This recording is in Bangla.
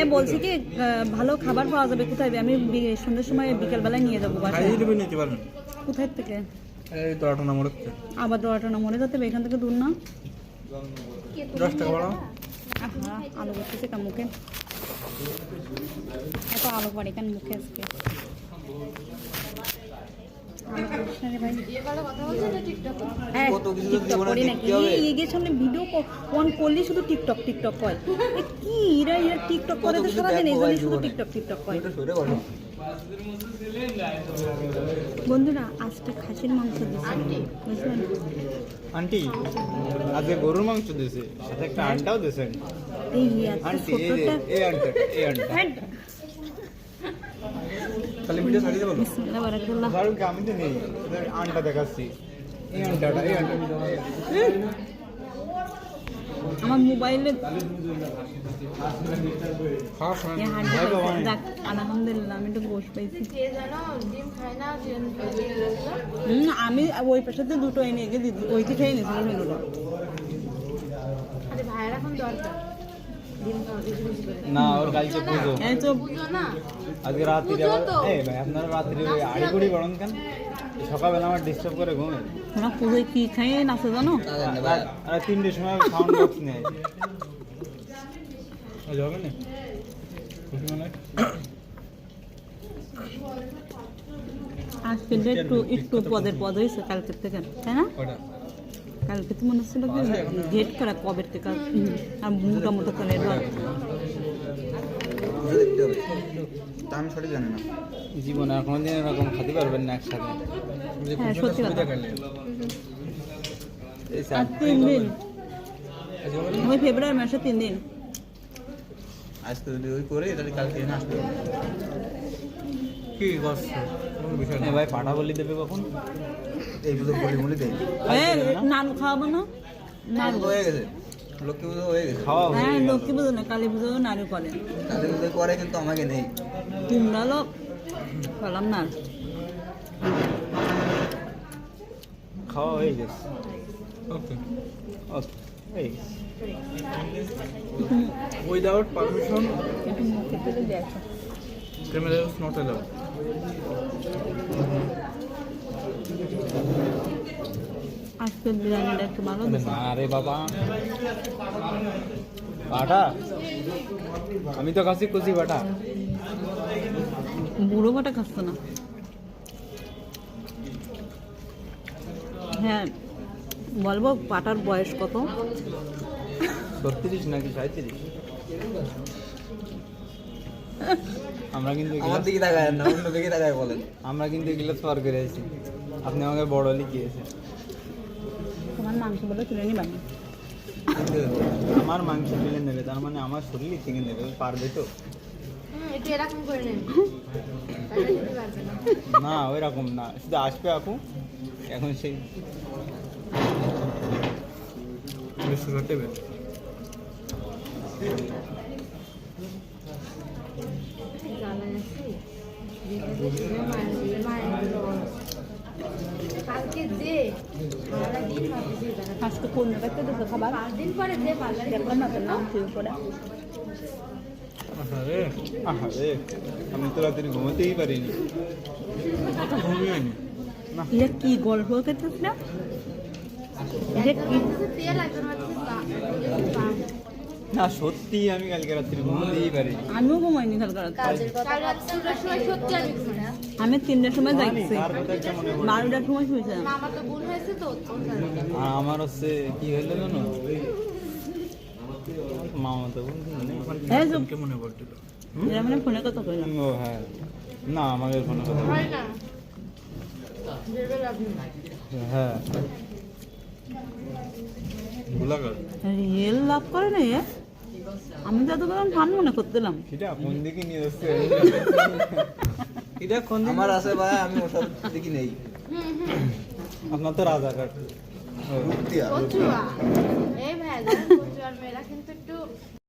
এ বলছি কি ভালো খাবার পাওয়া যাবে কোথায়? আমি সন্ধ্যের সময় বিকেলবেলায় নিয়ে যাব কোথায় থেকে? আবার দোয়াটা না মরে যেতে হবে এখান থেকে দূর না? দশ টাকা বাড়াও। আলো করতেছে কার মুখে? এত আলো পড়ে কেন মুখে আজকে? সামনে ভিডিও অন করলেই শুধু টিকটক টিকটক এ কি এরা এরা টিকটক করে তো কিছু সারাদিন এই দেখব শুধু টিকটক টিকটক বলো বন্ধুরা আজকে খাসির মাংস বুঝলেন? আন্টি আজকে গরুর মাংস দিয়েছে সাথে একটা আন্ডাও দিয়েছেন এই আন্টি এই যে এই আন্টা এই আন্টা। হ্যাঁ তাহলে ভিডিও ছাড়িয়ে বিসমিল্লাহ বারাকাতুল্লাহ কি আমি তো নেই আন্টা দেখাচ্ছি। এই আন্টাটা এই আন্টা আমার মোবাইলে আলহামদুলিল্লাহ আমি একটু গোশ পাইছি ওই পাশাতে দুটো এনে গিয়ে দিদি ওইটি না ওর কালকে পুজো। এই তো আজকে রাত্রি এই ভাই আপনারা রাত্রি ওই আড়িগুড়ি গরম কেন? সকালবেলা আমার ডিস্টার্ব করে ঘুমে ওরা পুজোয় কি খাই নাচে জানো? আর তিনটের সময় সাউন্ড বক্স নেই যাবে না খুশি মনে আজকে একটু একটু পদের পদ হয়েছে কালকের থেকে তাই না? কালকে তো মনে হচ্ছিল কি গেট করা কবের থেকে? আর মোটা মোটা করে এবার ভিডিও দেখতে হবে তা আমি সঠিক জানি না। জীবনে আর কোনোদিন এরকম খেতে পারবেন না একসাথে। হ্যাঁ, সত্যি কথা। এই আর তিন দিন। ওই ফেব্রুয়ারি মাসে তিন দিন। আজকে যদি ওই করে তাহলে কালকে এনে আসতে হবে। কি করছ কোনো বিষয় না? ভাই পাঠা বলি দেবে কখন? এই পুজো বলি বলি দেয় এ, নাড়ু খাওয়াবো না। নাড়ু হয়ে গেছে। লক্ষ্মী পুজো হয়ে গেছে। খাওয়া হ্যাঁ লক্ষ্মী পুজো না কালী পুজো নাড়ু করে। কালী পুজো করে কিন্তু আমাকে নেই। তোমরা লোক বললাম না। খাওয়া হয়ে গেছে। ওকে। ওকে গেছে without permission camera use not allowed আজকের বিরিয়ানিটা একটু ভালো দিছে না রে বাবা। পাঠা আমি তো খাচ্ছি কুচি বাটা। বুড়ো বাটা খাচ্ছে না? হ্যাঁ বলব পাটার বয়স কত? ছত্রিশ নাকি সাঁত্রিশ আমরা কিন্তু আমার দিকে তাকায় না অন্য দিকে তাকায় বলেন। আমরা কিন্তু এগুলো পার করে আছি আপনি আমাকে বড় লিখিয়েছেন। তোমার মাংস বলে তুলে আমার মাংস ফেলে নেবে তার মানে আমার শরীরই থেকে নেবে পারবে তো। না। ওই রকম না শুধু আসবে আপু এখন সেই। মায়ের মায়ের আজকে কোন ব্যাপারটা দেখো খাবার। পাঁচ দিন পরে যে দেখলাম না তোর নাম আমি তো ঘুমাতেই পারিনি। ঘুমিয়ে এটা কি গল্প করতেছ না? এটা কি? না সত্যি আমি কালকে রাত্রি ঘুমাতেই পারিনি। আমিও ঘুমাইনি কালকে রাতে কাল রাত দুটোর সময় সত্যি আমি আমি তিনটার সময় যাইছি বারোটার সময় শুয়েছিলাম। আমার। আর হচ্ছে কি হলো জানো? মামা তো হ্যাঁ মনে পড়ছিল মানে ফোনে কথা কইলাম ও হ্যাঁ। না আমাদের ফোনে কথা হয় না। রিয়েল লাভ করে না আমি তো এতক্ষণ ফান মনে করতেলাম। এটা কোন দিকে নিয়ে যাচ্ছে? এটা কোন আমার আছে ভাই আমি ওসব দিকে নেই। আপনার তো রাজা কাট রুক্তি আর এই ভাই, যারা কচুয়ার মেয়েরা কিন্তু